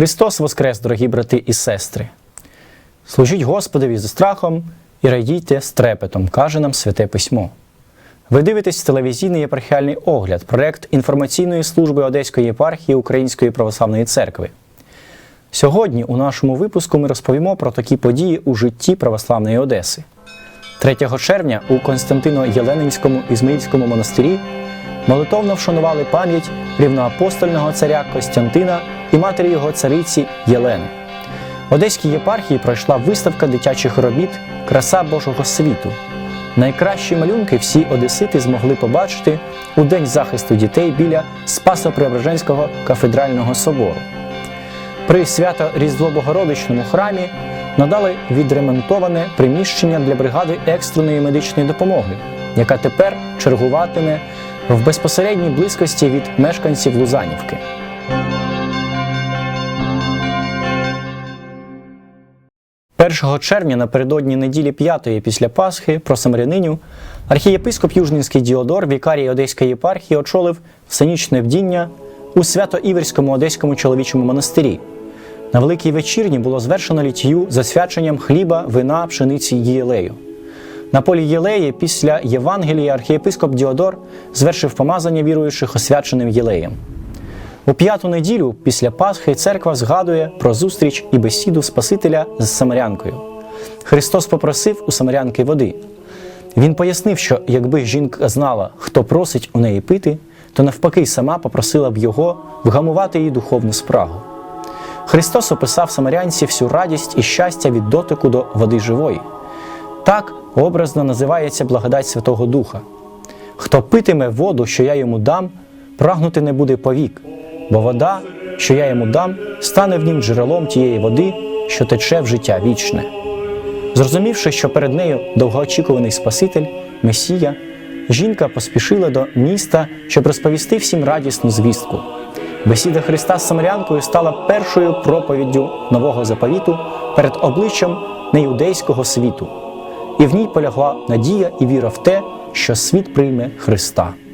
Христос Воскрес, дорогі брати і сестри! Служіть Господові зі страхом і радійте з трепетом, каже нам Святе Письмо. Ви дивитесь телевізійний єпархіальний огляд, проект інформаційної служби Одеської єпархії Української православної церкви. Сьогодні у нашому випуску ми розповімо про такі події у житті православної Одеси. 3 червня у Константино-Єленинському Ізмаїльському монастирі молитовно вшанували пам'ять рівноапостольного царя Костянтина і матері його цариці Єлени. В Одеській єпархії пройшла виставка дитячих робіт Краса Божого світу. Найкращі малюнки всі одесити змогли побачити у день захисту дітей біля Спасо-Преображенського кафедрального собору. При свято Різдво Богородичному храмі надали відремонтоване приміщення для бригади екстреної медичної допомоги, яка тепер чергуватиме в безпосередній близькості від мешканців Лузанівки. Першого червня напередодні неділі п'ятої після Пасхи про Самаряниню архієпископ Южнінський Діодор, вікарій Одеської єпархії, очолив всенічне бдіння у Свято-Іверському Одеському чоловічому монастирі. На Великій вечірні було звершено літію за свяченням хліба, вина, пшениці єлею. На полі Єлеї після Євангелія архієпископ Діодор звершив помазання віруючих освяченим Єлеєм. У п'яту неділю після Пасхи церква згадує про зустріч і бесіду Спасителя з Самарянкою. Христос попросив у Самарянки води. Він пояснив, що якби жінка знала, хто просить у неї пити, то навпаки сама попросила б його вгамувати її духовну спрагу. Христос описав самарянці всю радість і щастя від дотику до води живої. Так образно називається благодать Святого Духа. Хто питиме воду, що я йому дам, прагнути не буде повік, бо вода, що я йому дам, стане в нім джерелом тієї води, що тече в життя вічне. Зрозумівши, що перед нею довгоочікуваний Спаситель, Месія, жінка поспішила до міста, щоб розповісти всім радісну звістку. Бесіда Христа з Самарянкою стала першою проповіддю нового заповіту перед обличчям неюдейського світу, і в ній полягла надія і віра в те, що світ прийме Христа. –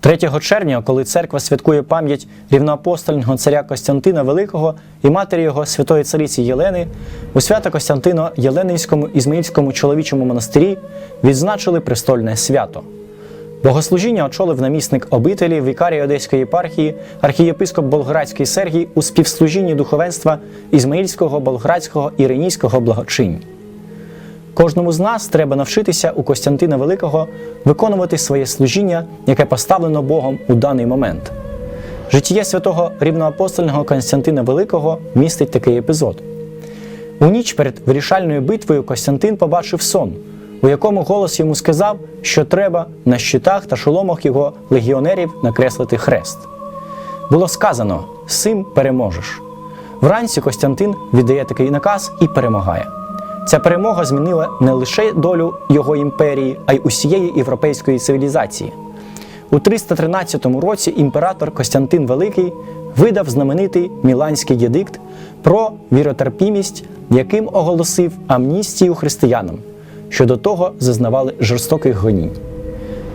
3 червня, коли церква святкує пам'ять рівноапостольного царя Костянтина Великого і матері його святої цариці Єлени, у свято Костянтино Єленинському Ізмаїльському чоловічому монастирі відзначили престольне свято. Богослужіння очолив намісник обителі вікарій Одеської єпархії, архієпископ Болградський Сергій у співслужінні духовенства Ізмаїльського, Болградського і Ренійського благочинь. Кожному з нас треба навчитися у Костянтина Великого виконувати своє служіння, яке поставлено Богом у даний момент. Життя святого рівноапостольного Константина Великого містить такий епізод. У ніч перед вирішальною битвою Костянтин побачив сон, у якому голос йому сказав, що треба на щитах та шоломах його легіонерів накреслити хрест. Було сказано: Сим переможеш. Вранці Костянтин віддає такий наказ і перемагає. Ця перемога змінила не лише долю його імперії, а й усієї європейської цивілізації. У 313 році імператор Костянтин Великий видав знаменитий Міланський єдикт про віротерпімість, яким оголосив амністію християнам, що до того зазнавали жорстоких гонінь.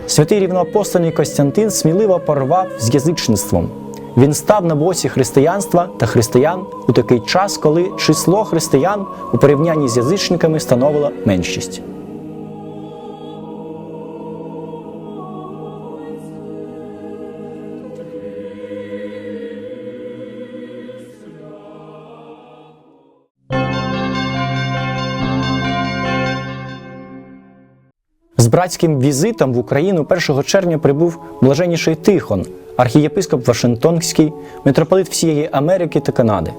Святий рівноапостольний Костянтин сміливо порвав з язичництвом. Він став на боці християнства та християн у такий час, коли число християн у порівнянні з язичниками становило меншість. З братським візитом в Україну 1 червня прибув блаженніший Тихон, архієпископ Вашингтонський, митрополит всієї Америки та Канади.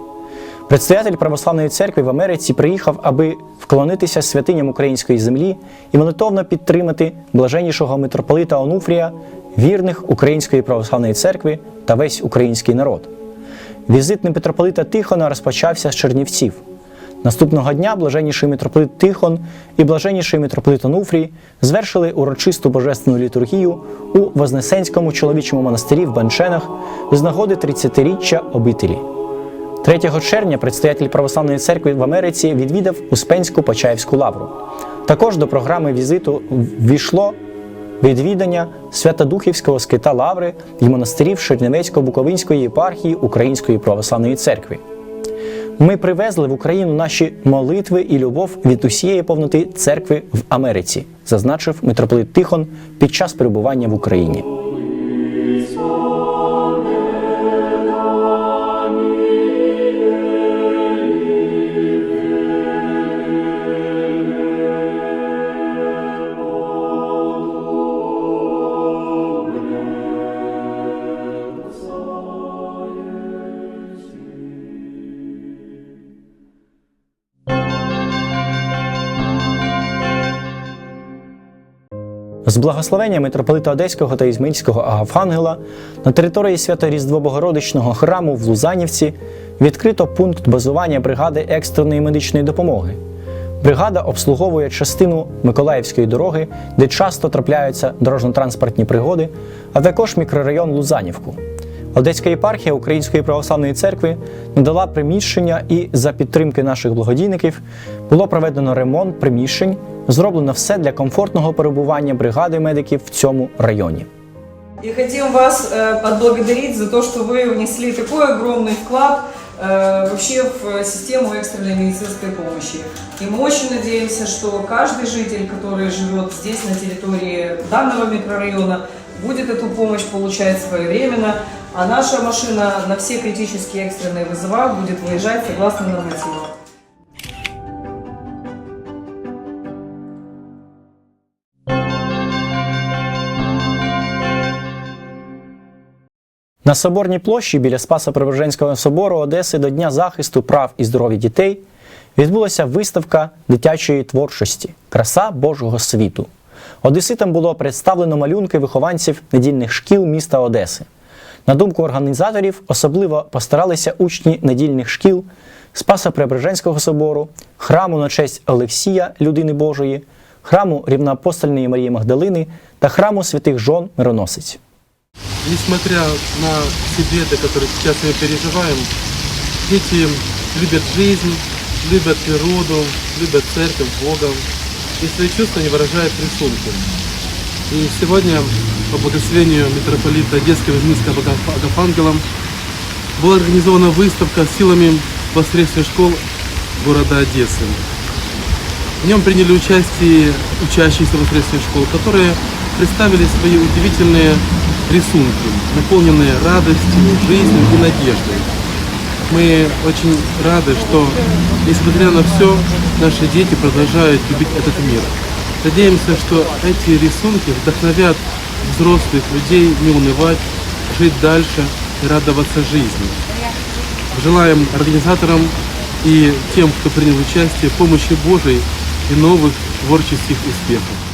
Предстоятель православної церкви в Америці приїхав, аби вклонитися святиням української землі і молитовно підтримати блаженнішого митрополита Онуфрія, вірних Української православної церкви та весь український народ. Візит митрополита Тихона розпочався з Чернівців. Наступного дня блаженніший митрополит Тихон і блаженніший митрополит Онуфрій звершили урочисту божественну літургію у Вознесенському чоловічому монастирі в Банченах з нагоди 30-річчя обителі. 3 червня предстоятель Православної церкви в Америці відвідав Успенську Почаївську лавру. Також до програми візиту ввійшло відвідання Святодухівського скита Лаври і монастирів Чернівецько-Буковинської єпархії Української православної церкви. Ми привезли в Україну наші молитви і любов від усієї повноти церкви в Америці, зазначив митрополит Тихон під час перебування в Україні. З благословення митрополита Одеського та Ізмаїльського Агафангела на території Свято-Різдво-Богородичного храму в Лузанівці відкрито пункт базування бригади екстреної медичної допомоги. Бригада обслуговує частину Миколаївської дороги, де часто трапляються дорожньо-транспортні пригоди, а також мікрорайон Лузанівку. Одеська єпархія Української православної церкви надала приміщення і за підтримки наших благодійників було проведено ремонт приміщень, зроблено все для комфортного перебування бригади медиків в цьому районі. И хотим вас э, отблагодарить за то, что вы внесли такой огромный вклад э, вообще в систему экстренной медицинской помощи. И мы очень надеемся, что каждый житель, который живет здесь, на территории данного микрорайона, будет эту помощь получать своевременно, а наша машина на все критические экстренные вызова будет выезжать согласно нормативам. На Соборній площі біля Спасо-Преображенського собору Одеси до Дня захисту прав і здоров'я дітей відбулася виставка дитячої творчості Краса Божого світу. Одеситам було представлено малюнки вихованців недільних шкіл міста Одеси. На думку організаторів, особливо постаралися учні недільних шкіл Спасо-Преображенського собору, храму на честь Олексія, людини Божої, храму Рівноапостольної Марії Магдалини та храму святих жон Мироносиць. Несмотря на все беды, которые сейчас мы переживаем, дети любят жизнь, любят природу, любят церковь, Бога. И свои чувства они выражают рисунком. И сегодня, по благословению митрополита Одесского и Изминского Агафангела, была организована выставка силами воскресных школ города Одессы. В нем приняли участие учащиеся воскресных школ, которые представили свои удивительные рисунки, наполненные радостью, жизнью и надеждой. Мы очень рады, что, несмотря на все, наши дети продолжают любить этот мир. Надеемся, что эти рисунки вдохновят взрослых людей не унывать, жить дальше и радоваться жизни. Желаем организаторам и тем, кто принял участие, помощи Божией и новых творческих успехов. –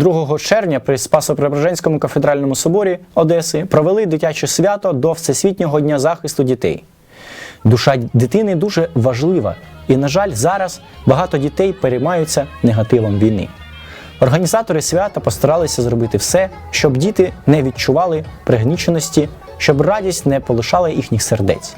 2 червня при Спасо-Преображенському кафедральному соборі Одеси провели дитяче свято до Всесвітнього дня захисту дітей. Душа дитини дуже важлива, і, на жаль, зараз багато дітей переймаються негативом війни. Організатори свята постаралися зробити все, щоб діти не відчували пригніченості, щоб радість не полишала їхніх сердець.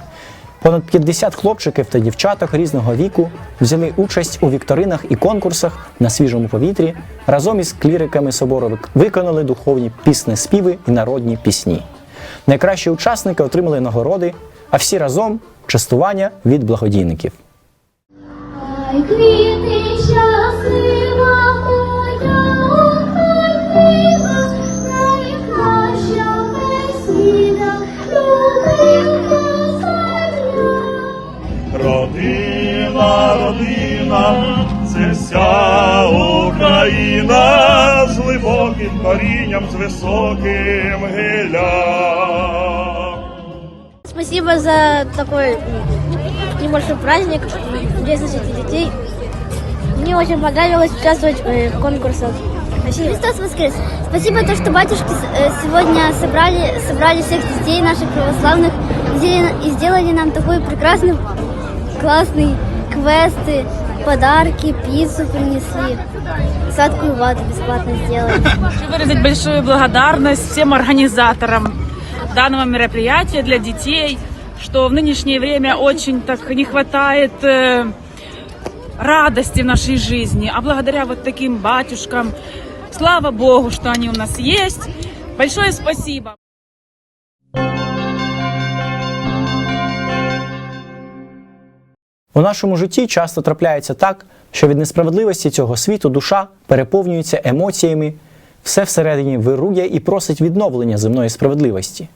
Понад 50 хлопчиків та дівчаток різного віку взяли участь у вікторинах і конкурсах на свіжому повітрі. Разом із кліриками собору виконали духовні пісні співи і народні пісні. Найкращі учасники отримали нагороди, а всі разом частування від благодійників. Ай, квіти щаслива Родина, родина, це вся Україна з глибоким корінням, з високим гіллям. Спасибо за такой м, небольшой праздник День защиты детей. Мне очень понравилось участвовать э, в конкурсах. Христос воскрес! Спасибо, то, что батюшки э, сегодня собрали, собрали всех детей наших православных и сделали, и сделали нам такой прекрасный, классный квесты, подарки, пиццу принесли. Сладкую вату бесплатно сделали. Хочу выразить большую благодарность всем организаторам данного мероприятия для детей, что в нынешнее время очень так не хватает э, радости в нашей жизни. А благодаря вот таким батюшкам, слава Богу, что они у нас есть. Большое спасибо. У нашому житті часто трапляється так, що від несправедливості цього світу душа переповнюється емоціями, все всередині вирує і просить відновлення земної справедливості.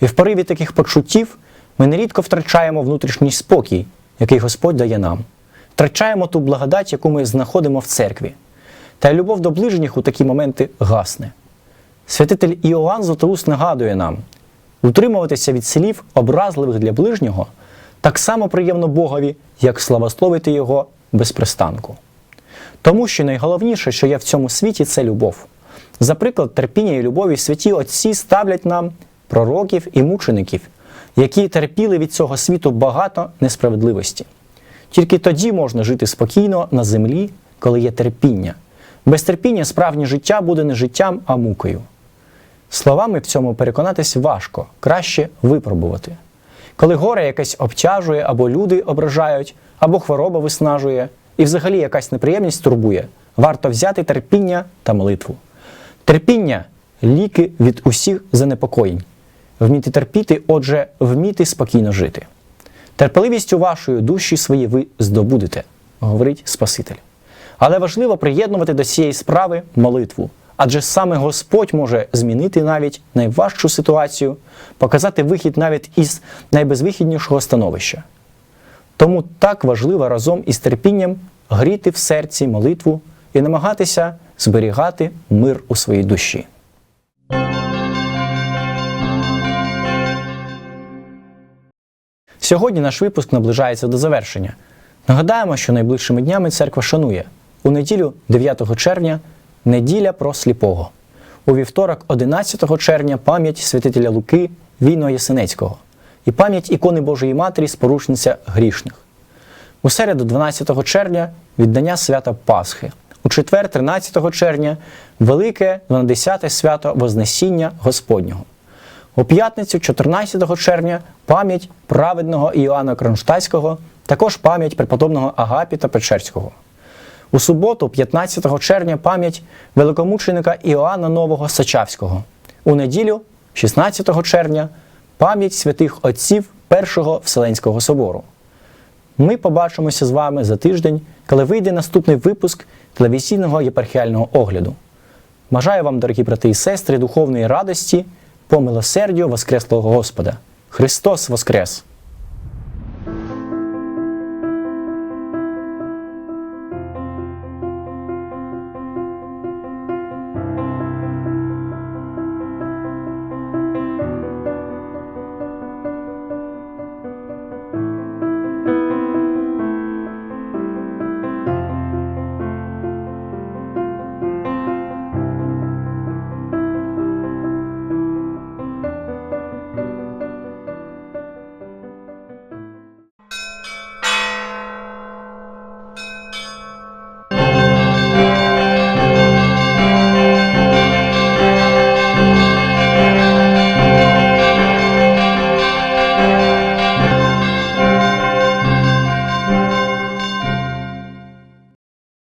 І в пориві таких почуттів ми нерідко втрачаємо внутрішній спокій, який Господь дає нам, втрачаємо ту благодать, яку ми знаходимо в церкві. Та й любов до ближніх у такі моменти гасне. Святитель Іоанн Златоуст нагадує нам, утримуватися від слів, образливих для ближнього, так само приємно Богові, як славословити Його без пристанку. Тому що найголовніше, що є в цьому світі, це любов. За приклад терпіння і любові святі Отці ставлять нам пророків і мучеників, які терпіли від цього світу багато несправедливості. Тільки тоді можна жити спокійно на землі, коли є терпіння. Без терпіння справжнє життя буде не життям, а мукою. Словами в цьому переконатись важко, краще випробувати. Коли горе якесь обтяжує, або люди ображають, або хвороба виснажує, і взагалі якась неприємність турбує, варто взяти терпіння та молитву. Терпіння ліки від усіх занепокоєнь. Вміти терпіти, отже, вміти спокійно жити. Терпеливістю вашої душі свої ви здобудете, говорить Спаситель. Але важливо приєднувати до цієї справи молитву, адже саме Господь може змінити навіть найважчу ситуацію, показати вихід навіть із найбезвихіднішого становища. Тому так важливо разом із терпінням гріти в серці молитву і намагатися зберігати мир у своїй душі. Сьогодні наш випуск наближається до завершення. Нагадаємо, що найближчими днями церква шанує у неділю 9 червня неділя про сліпого. У вівторок, 11 червня, пам'ять святителя Луки Війного Ясенецького і пам'ять ікони Божої Матері спорушниця грішних. У середу, 12 червня, віддання свята Пасхи. У четвер, 13 червня, велике 12 свято Вознесіння Господнього. У п'ятницю, 14 червня, пам'ять праведного Іоанна Кронштадтського, також пам'ять преподобного Агапіта Печерського. У суботу, 15 червня, пам'ять великомученика Іоанна Нового Сачавського. У неділю, 16 червня, пам'ять святих отців Першого Вселенського собору. Ми побачимося з вами за тиждень, коли вийде наступний випуск телевізійного єпархіального огляду. Бажаю вам, дорогі брати і сестри, духовної радості по милосердю Воскреслого Господа. Христос Воскрес!